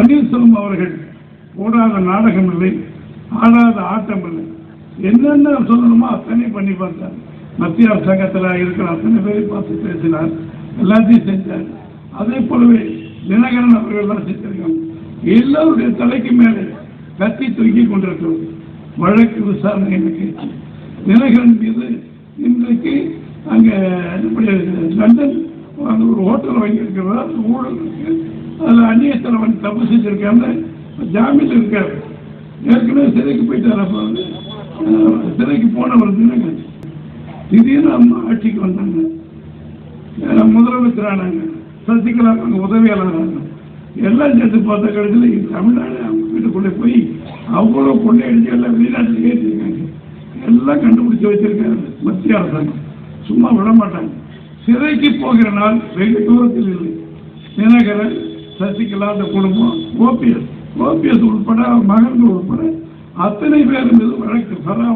பன்னீர்செல்வம் அவர்கள் ஓடாத நாடகம் இல்லை ஆடாத ஆட்டம் இல்லை. என்னென்ன சொல்லணுமோ அத்தனை பண்ணி பார்த்தார். மத்திய அரசாங்கத்தில் இருக்கிற அத்தனை பேரை பார்த்து பேசினார். எல்லாத்தையும் செஞ்சார். அதே போலவே தினகரன் அவர்கள் தான் செஞ்சிருக்காங்க. எல்லோருடைய தலைக்கு மேலே கத்தி தூக்கி கொண்டிருக்கிறது. வழக்கு விசாரணை எனக்கு தினகரன் மீது இன்றைக்கு அங்கே நம்முடைய லண்டன் அந்த ஒரு ஹோட்டல் வாங்கியிருக்கிறதா அந்த அதில் அந்நிய செலவன் தப்பு செஞ்சிருக்காங்க. ஜாமீன் இருக்காரு. ஏற்கனவே சிறைக்கு போயிட்டார். அப்போ வந்து சிறைக்கு போனவர் திடீர்னு அம்மா ஆட்சிக்கு வந்தாங்க. அஹ், முதலமைச்சர் ஆனாங்க. சசிகலா அவங்க எல்லாம் சேர்த்து பார்த்த கடைசியில் தமிழ்நாடு அவங்க வீட்டுக்குள்ளே போய் அவ்வளோ கொள்ளையடிச்சு எல்லாம் வெளிநாட்டில் ஏற்றிருக்காங்க. எல்லாம் கண்டுபிடிச்சு வச்சிருக்காங்க. மத்திய அரசாங்கம். சும்மா விட மாட்டாங்க. சிறைக்கு போகிற நாள் வெகு தூரத்தில் இல்லை. தினகரன் சசிகலா அந்த குடும்பம். ஓபிஎஸ் ஓபிஎஸ் உட்பட மகன்கள் உட்பட அத்தனை பேர் மீது வழக்கு. சரா